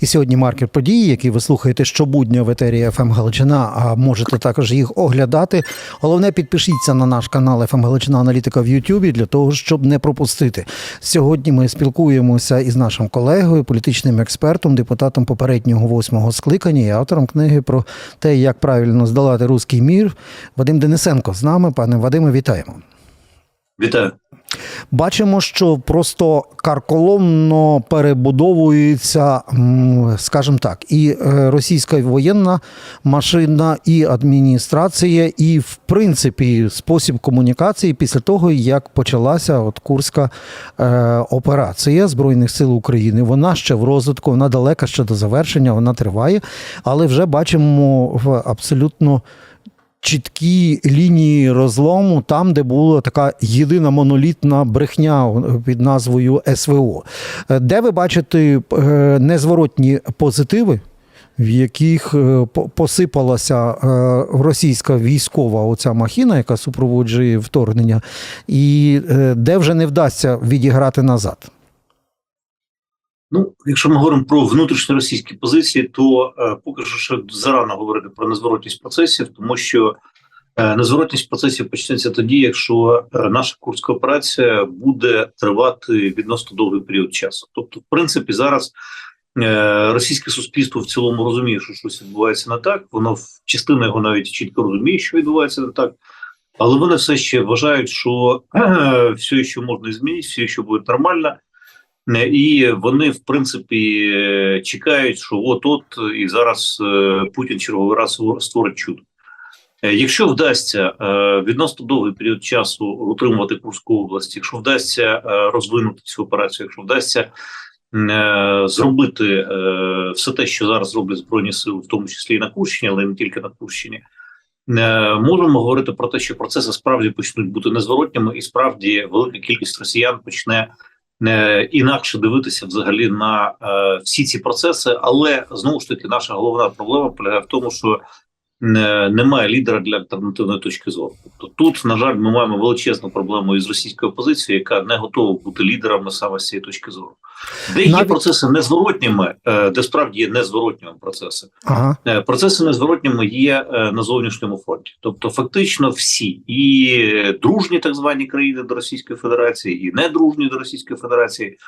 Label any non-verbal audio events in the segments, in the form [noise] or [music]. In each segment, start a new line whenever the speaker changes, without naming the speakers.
І сьогодні маркер події, які ви слухаєте щобудня в етері ФМ Галичина, а можете також їх оглядати. Головне, підпишіться на наш канал ФМ Галичина Аналітика в Ютубі для того, щоб не пропустити. Сьогодні ми спілкуємося із нашим колегою, політичним експертом, депутатом попереднього восьмого скликання і автором книги про те, як правильно здолати руський мір. Вадим Денисенко з нами. Пане Вадиме, вітаємо.
Вітаю.
Бачимо, що просто карколомно перебудовується, скажімо так, і е, російська воєнна машина, і адміністрація, і в принципі спосіб комунікації після того, як почалася от Курська е, операція Збройних сил України. Вона ще в розвитку, вона далека ще до завершення, вона триває, але вже бачимо в абсолютно чіткі лінії розлому там, де була така єдина монолітна брехня під назвою СВО. Е, Де ви бачите е, незворотні позитиви? В яких е, посипалася російська військова оця махіна, яка супроводжує вторгнення, і де вже не вдасться відіграти назад?
Ну, якщо ми говоримо про внутрішньоросійські позиції, то е, поки що ще зарано говорити про незворотність процесів, тому що е, незворотність процесів почнеться тоді, якщо е, наша курська операція буде тривати відносно довгий період часу. Тобто, в принципі, зараз е, російське суспільство в цілому розуміє, що щось відбувається не так. Воно частина його навіть чітко розуміє, що відбувається не так. Але вони все ще вважають, що е, все, що можна змінити, все, що буде нормально. Е, І вони, в принципі, чекають, що от-от і зараз е, Путін черговий раз створить чудо. Е, Якщо вдасться відносно довгий період часу утримувати Курську область, якщо вдасться розвинути цю операцію, якщо вдасться зробити все те, що зараз роблять збройні сили, в тому числі і на Курщині, але не тільки на Курщині, можемо говорити про те, що процеси справді почнуть бути незворотніми, і справді велика кількість росіян почне інакше дивитися взагалі на е, всі ці процеси. Але знову ж таки, наша головна проблема полягає в тому, що е, немає лідера для альтернативної точки зору. Тобто тут, на жаль, ми маємо величезну проблему із російською опозицією, яка не готова бути лідерами саме з цієї точки зору. Де є
Навіть-
процеси незворотніми, е, де справді є незворотніми процеси.
Ага.
Е, Процеси незворотніми є е, на зовнішньому фронті, тобто фактично всі і дружні так звані країни до Російської Федерації, і недружні до Російської Федерації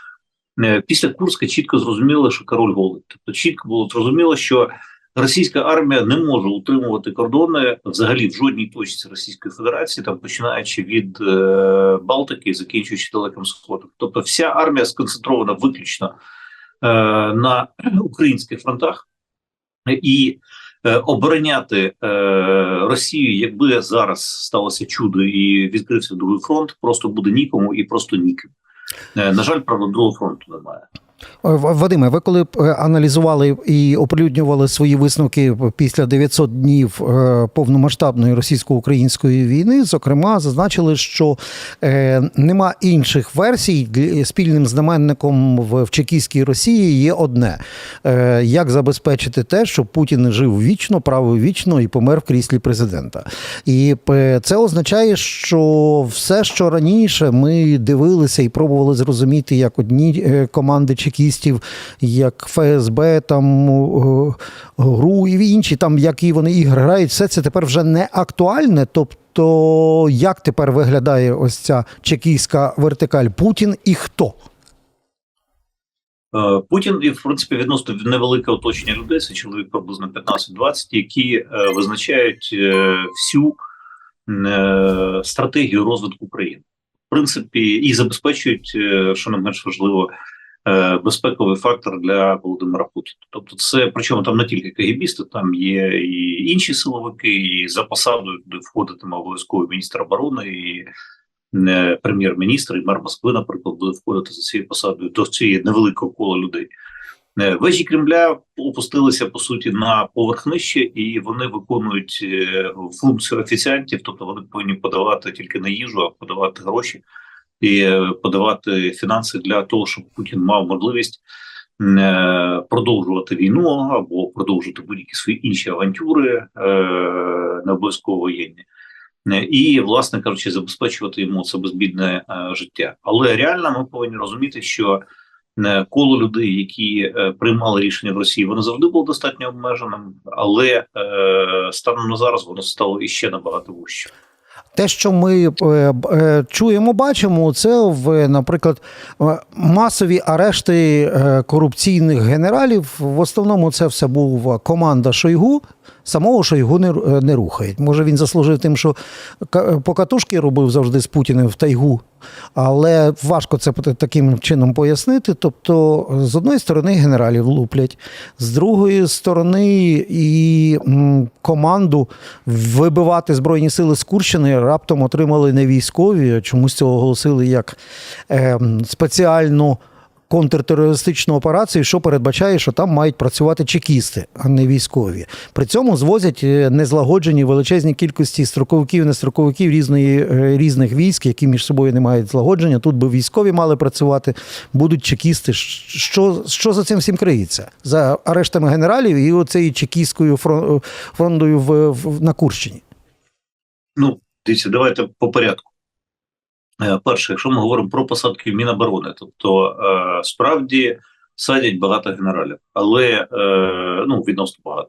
після Курська чітко зрозуміли, що король голий. Тобто чітко було зрозуміло, що російська армія не може утримувати кордони взагалі в жодній точці Російської Федерації, там починаючи від е, Балтики і закінчуючи далеким сходом. Тобто, вся армія сконцентрована виключно е, на українських фронтах і е, обороняти е, Росію, якби зараз сталося чудо і відкрився другий фронт, просто буде нікому і просто ніким. Е, на жаль, правда, другого фронту немає.
Е, Вадиме, ви коли е, аналізували і оприлюднювали свої висновки після 900 днів е, повномасштабної російсько-української війни, зокрема, зазначили, що нема інших версій. Спільним знаменником в, чекістській Росії є одне: як забезпечити те, щоб Путін жив вічно, правив вічно і помер в кріслі президента. І це означає, що все, що раніше ми дивилися і пробували зрозуміти, як одні команди чекістів, як ФСБ, там ГРУ і інші, там які вони ігри грають, все це тепер вже не актуальне. Тобто, як тепер виглядає ось ця чекістська вертикаль Путін і хто?
Е, Путін і в принципі відносно невелике оточення людей, це чоловік приблизно 15-20, які е, визначають е, всю стратегію розвитку країни. В принципі, і забезпечують, що не менш важливо, безпековий фактор для Володимира Путіна. Тобто, це причому там не тільки КГБісти, там є і інші силовики, і за посадою туди входитиме обов'язково міністр оборони і е, прем'єр-міністр і мер Москви, наприклад, буде входити за цією посадою до цієї невеликого кола людей. Е, Вежі Кремля опустилися по суті на поверх нижче, і вони виконують е, функцію офіціантів, тобто вони повинні подавати тільки не їжу, а подавати гроші і е, подавати фінанси для того, щоб Путін мав можливість е, продовжувати війну або продовжувати будь-які свої інші авантюри, е, не обов'язково воєнні. І, власне кажучи, забезпечувати йому це безбідне життя. Але реально ми повинні розуміти, що коло людей, які приймали рішення в Росії, воно завжди було достатньо обмеженим, але станом на зараз воно стало іще набагато вужче.
Те, що ми е, б- е, чуємо, бачимо, це в, наприклад, е, масові арешти е, корупційних генералів. В основному це все був команда Шойгу. Самого Шойгу не, е, не рухають. Може, він заслужив тим, що ка- покатушки робив завжди з Путіним в тайгу, але важко це таким чином пояснити. Тобто, з одної сторони, генералів луплять, з другої сторони, і команду вибивати Збройні сили з Курщини раптом отримали не військові. Чомусь це оголосили як е, спеціальну контртерористичну операцію, що передбачає, що там мають працювати чекісти, а не військові. При цьому звозять е, незлагоджені величезні кількості строковиків, нестроковиків різної е, різних військ, які між собою не мають злагодження. Тут би військові мали працювати, будуть чекісти. Що, що за цим всім криється? За арештами генералів і оцею чекістською фрон- фрондою в, в, на Курщині.
Ну, дивіться, давайте по порядку. Е, Перше, якщо ми говоримо про посадки Міноборони, тобто е, справді садять багато генералів, але е, ну відносно багато.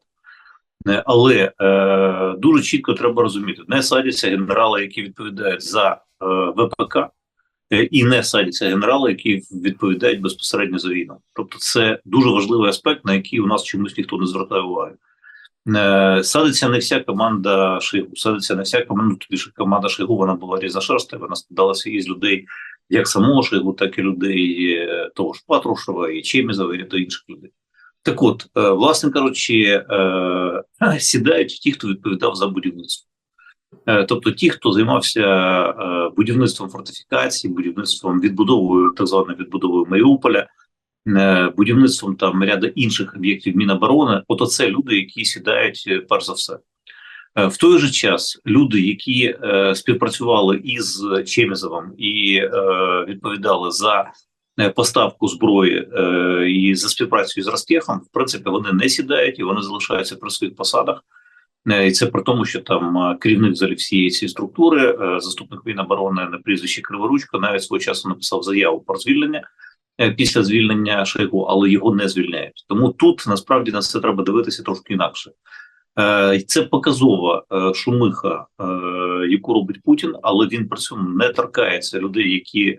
Але е, дуже чітко треба розуміти: не садяться генерали, які відповідають за е, ВПК, і не садяться генерали, які відповідають безпосередньо за війну. Тобто, це дуже важливий аспект, на який у нас чомусь ніхто не звертає уваги. Е, Садиться не вся команда Шойгу, садиться не вся команда, ну, тоді ж команда Шойгу, вона була різношерста, вона складалася із людей як самого Шойгу, так і людей е, того ж Патрушева, і Чемізова, і ряду інших людей. Так от, е, власне кажучи, [laughs] сідають ті, хто відповідав за будівництво. Тобто ті, хто займався будівництвом фортифікацій, будівництвом відбудовою, так званою відбудовою Маріуполя, будівництвом там ряду інших об'єктів Міноборони, от це люди, які сідають е, перш за все. Е, В той же час люди, які е, співпрацювали із Чемізовим і е, відповідали за е, поставку зброї е, і за співпрацю з Ростехом, в принципі, вони не сідають і вони залишаються при своїх посадах. Е, І це при тому, що там е, керівник взагалі всієї цієї структури, е, заступник Міноборони на прізвище Криворучко, навіть свого часу написав заяву про звільнення е, після звільнення Шойгу, але його не звільняють. Тому тут насправді на це треба дивитися трошки інакше. Е, Це показова е, шумиха, е, яку робить Путін, але він при цьому не торкається людей, які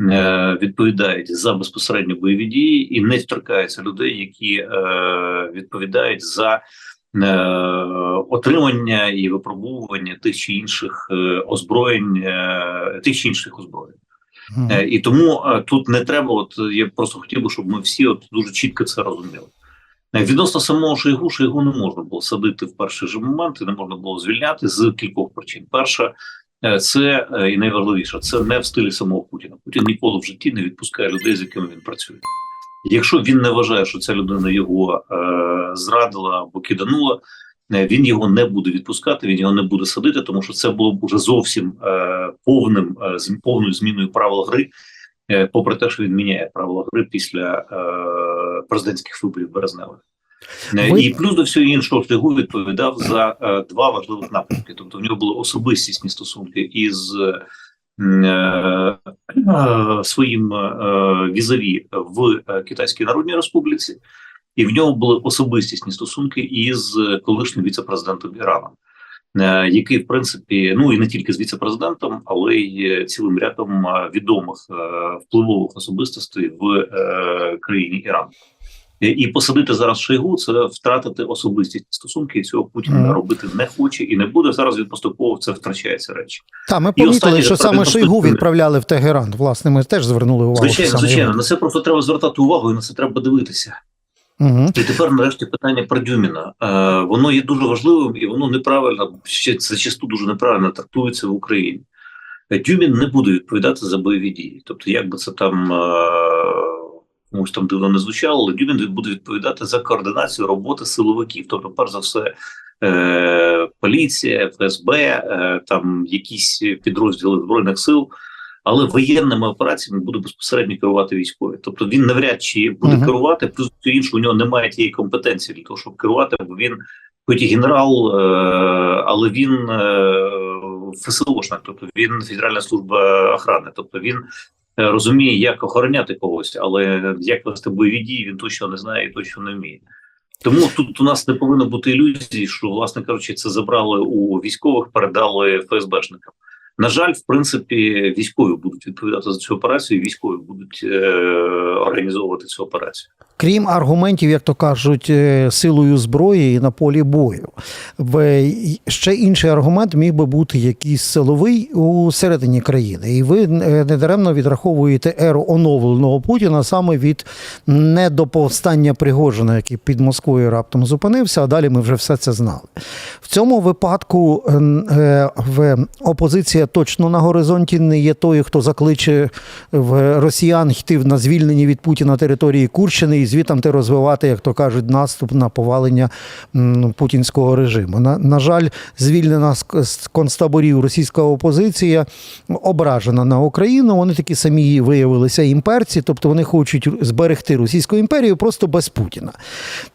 е, відповідають за безпосередньо бойові дії, і не торкається людей, які е, відповідають за е, отримання і випробовування тих чи інших е, озброєнь, е, тих чи інших озброєнь. Е, І тому е, тут не треба. От я просто хотів би, щоб ми всі от дуже чітко це розуміли. Е, Відносно самого Шойгу, Шойгу не можна було садити в перший же момент, і не можна було звільняти з кількох причин. Перша це і найважливіше, це не в стилі самого Путіна. Путін ніколи в житті не відпускає людей, з якими він працює. Якщо він не вважає, що ця людина його е, зрадила або киданула, він його не буде відпускати, він його не буде садити, тому що це було б уже зовсім е, повним е, з повною зміною правил гри, е, попри те, що він міняє правила гри після е, президентських виборів березневих. Е,
Ви-
І плюс до всього іншого Шойгу відповідав за е, два важливих напрямки. Тобто в нього були особистісні стосунки із е, е, своїм е, візаві в е, Китайській Народній Республіці, і в нього були особистісні стосунки із колишнім віце-президентом Ірану, е, який, в принципі, ну і не тільки з віце-президентом, але й е, цілим рядом е, відомих е, впливових особистостей в е, країні Іран. І- посадити зараз Шойгу це втратити особистісні стосунки, і цього Путін
Мгм.
робити не хоче і не буде. Зараз він поступово в це втрачається речі.
Та ми
І
помітили, що саме Шойгу відправляли в Тегеран. Власне, ми теж звернули увагу.
Звичайно, звичайно, на це просто треба звертати увагу, і на це треба дивитися.
Мгм.
І тепер, нарешті, питання про Дюміна. Е, воно є дуже важливим і воно неправильно ще зачасту дуже неправильно трактується в Україні. Дюмін не буде відповідати за бойові дії. Тобто, як би це там е, комусь там дивно не звучало, але Дюмін буде відповідати за координацію роботи силовиків. Тобто, перш за все, е, поліція, ФСБ, е, там якісь підрозділи збройних сил. Але воєнними операціями буде безпосередньо керувати військові. Тобто він навряд чи буде
Мгм.
керувати, плюс іншого у нього немає тієї компетенції для того, щоб керувати, бо він хоч і генерал, е, але він е, ФСОшник, тобто він Федеральна служба охорони, тобто він е, розуміє, як охороняти когось, але як вести бойові дії, він точно не знає і точно не вміє. Тому тут у нас не повинно бути ілюзії, що, власне кажучи, це забрали у військових, передали ФСБшникам. На жаль, в принципі, військові будуть відповідати за цю операцію, військові будуть е, організовувати цю операцію.
Крім аргументів, як то кажуть, е, силою зброї на полі бою. Ще інший аргумент міг би бути якийсь силовий у середині країни. І ви е, недаремно відраховуєте еру оновленого Путіна саме від недоповстання Пригожина, який під Москвою раптом зупинився, а далі ми вже все це знали. В цьому випадку е, в опозиція точно на горизонті не є тою, хто закличе в росіян йти на звільнені від Путіна території Курщини і звітам розвивати, як то кажуть, наступ на повалення путінського режиму. На, на жаль, звільнена з концтаборів російська опозиція ображена на Україну. Вони такі самі виявилися імперці, тобто вони хочуть зберегти Російську імперію просто без Путіна.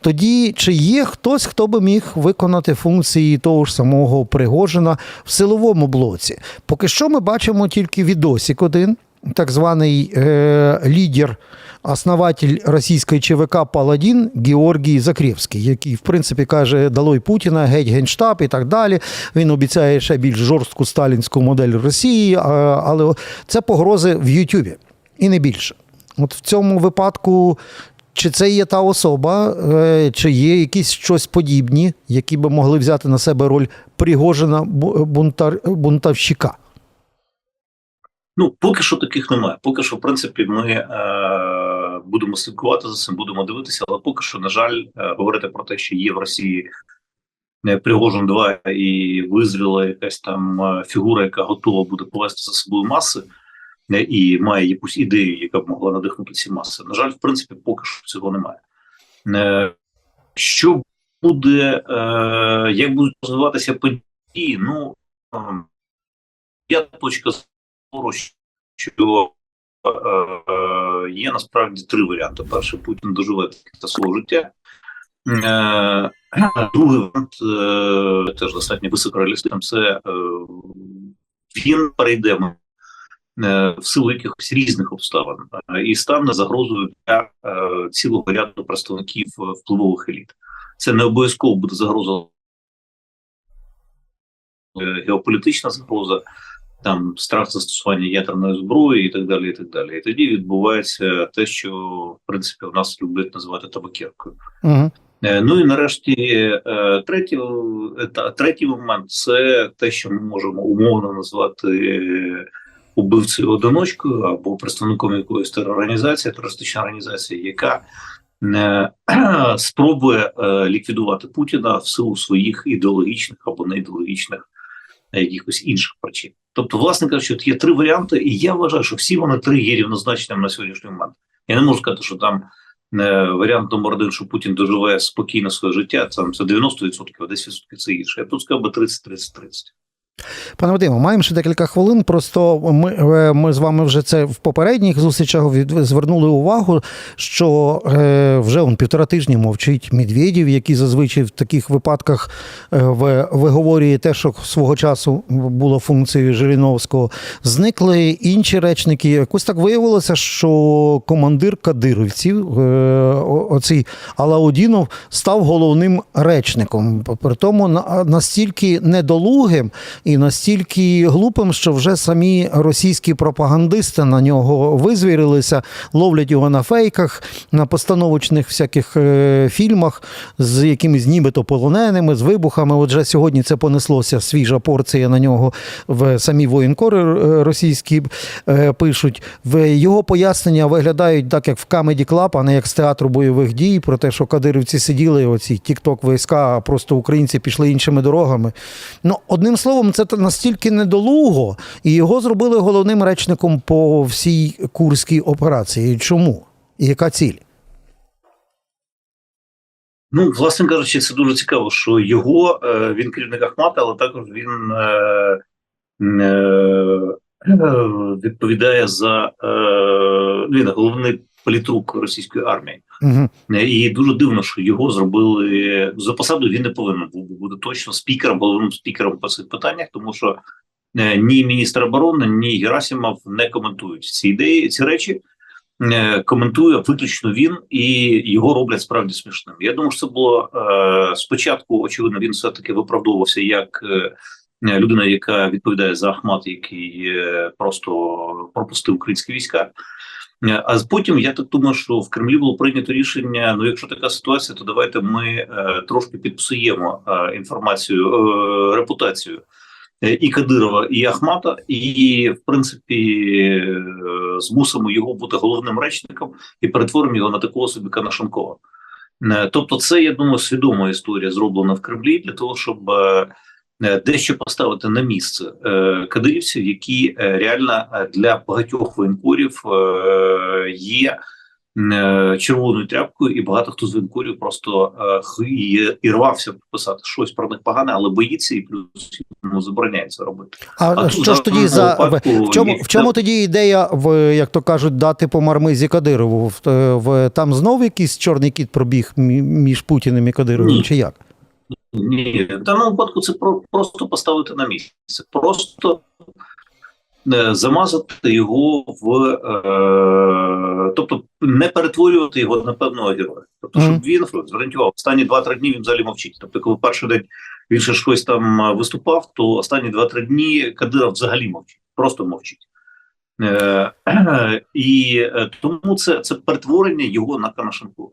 Тоді чи є хтось, хто би міг виконати функції того ж самого Пригожина в силовому блоці? Поки що ми бачимо тільки відосік один, так званий е, лідер, основатель російської ЧВК Паладін Георгій Закрєвський, який, в принципі, каже, далой Путіна, геть генштаб і так далі. Він обіцяє ще більш жорстку сталінську модель Росії, але це погрози в Ютубі і не більше. От в цьому випадку. Чи це є та особа, е, чи є якісь щось подібні, які би могли взяти на себе роль Пригожина бу- бунтар, бунтовщика?
Ну, поки що таких немає. Поки що, в принципі, ми е, будемо слідкувати за цим, будемо дивитися, але поки що, на жаль, е, говорити про те, що є в Росії е, Пригожин 2 і визвіла якась там е, фігура, яка готова буде повести за собою маси, е, і має якусь ідею, яка б могла надихнути ці маси. На жаль, в принципі, поки що цього немає. Що буде, як будуть розвиватися події? Ну, е, я точка що е, є насправді три варіанти. Перший Путін доживе до свого життя. Е, Другий варіант е, теж достатньо високореалістичним, це е, він перейде е, в силу якихось різних обставин е, і стане загрозою для е, цілого ряду представників е, впливових еліт. Це не обов'язково буде загроза е, геополітична загроза, там страх застосування ядерної зброї і так далі. І так далі. І тоді відбувається те, що в принципі в нас люблять називати табакеркою.
Угу.
Ну і нарешті е, третій, е, третій момент це те, що ми можемо умовно назвати убивцею одиночкою або представником якоїсь терорганізації, терористичної організації, яка е, [clears throat] спробує ліквідувати Путіна в силу своїх ідеологічних або неідеологічних якихось інших причин. Тобто, власне кажучи, є три варіанти, і я вважаю, що всі вони три є рівнозначними на сьогоднішній момент. Я не можу сказати, що там е, варіант номер один, що Путін доживе спокійно своє життя, там це 90%, а 10% це інше. Я тут сказав би 30-30-30.
Пане Вадиме, маємо ще декілька хвилин. Просто ми, е, ми з вами вже це в попередніх зустрічах звернули увагу, що е, вже он півтора тижні мовчить Медведєв, який зазвичай в таких випадках е, виговорює те, що свого часу було функцією Жириновського. Зникли інші речники. Якось так виявилося, що командир кадировців, е, оцей Алаудінов, став головним речником. При тому на- настільки недолугим і настільки глупим, що вже самі російські пропагандисти на нього визвірилися, ловлять його на фейках, на постановочних всяких е, фільмах з якимись нібито полоненими, з вибухами. Отже, сьогодні це понеслося свіжа порція на нього в самі воєнкори е, російські е, пишуть. В його пояснення виглядають так, як в Comedy Club, а не як з театру бойових дій, про те, що кадирівці сиділи, оці тік-ток війська, а просто українці пішли іншими дорогами. Ну, одним словом, це та- настільки недолуго, і його зробили головним речником по всій курській операції. Чому? І яка ціль?
Ну, власне кажучи, це дуже цікаво, що його е, він керівник Ахмата, але також він е, е, відповідає за е, він головний політрук російської армії.
Угу.
І дуже дивно, що його зробили за посаду. Він не повинен був бути точно спікером, головним спікером по цих питаннях, тому що е, ні міністр оборони, ні Герасимов не коментують ці ідеї, ці речі. Е, Коментує виключно він, і його роблять справді смішним. Я думаю, що це було е, спочатку. Очевидно, він все таки виправдовувався як е, людина, яка відповідає за Ахмат, який е, просто пропустив українські війська. Е, А потім я так думаю, що в Кремлі було прийнято рішення: ну, якщо така ситуація, то давайте ми е, трошки підпсуємо е, інформацію, репутацію і Кадирова, і Ахмата, і в принципі змусимо його бути головним речником і перетворимо його на такого собі Канашенкова. Тобто, це я думаю, свідома історія зроблена в Кремлі для того, щоб дещо поставити на місце е, кадирівців, які е, реально е, для багатьох воєнкорів е, є е, червоною тряпкою, і багато хто з воєнкорів просто е, і, і рвався писати щось про них погане, але боїться і плюс йому забороняється робити.
А,
А
що ж тоді за
випадку
в чому, в чому тоді ідея, в як то кажуть, дати по мармизі Кадирову? В, в там знов якийсь чорний кіт пробіг між Путіним і Кадировим,
Ні.
чи як?
Ні, в даному випадку це про, просто поставити на місце, просто е, замазати його в е, тобто не перетворювати його на певного героя. Тобто, щоб він згарантував останні 2-3 дні він взагалі мовчить. Тобто, коли перший день він ще щось там е, виступав, то останні 2-3 дні Кадиров взагалі мовчить, просто мовчить. Е, [clears throat] і е, тому це, це перетворення його на Канашенкова.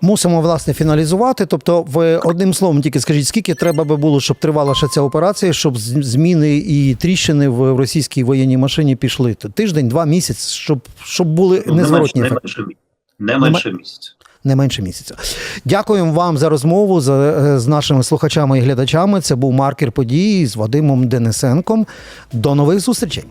Мусимо власне фіналізувати. Тобто, в одним словом, тільки скажіть, скільки треба би було, щоб тривала ще ця операція, щоб зміни і тріщини в російській воєнній машині пішли? Тиждень, два місяці, щоб, щоб були
не
незворотні
не менше, не менше місяця.
Не менше місяця. Дякуємо вам за розмову з, е, з нашими слухачами і глядачами. Це був маркер події з Вадимом Денисенком. До нових зустрічей.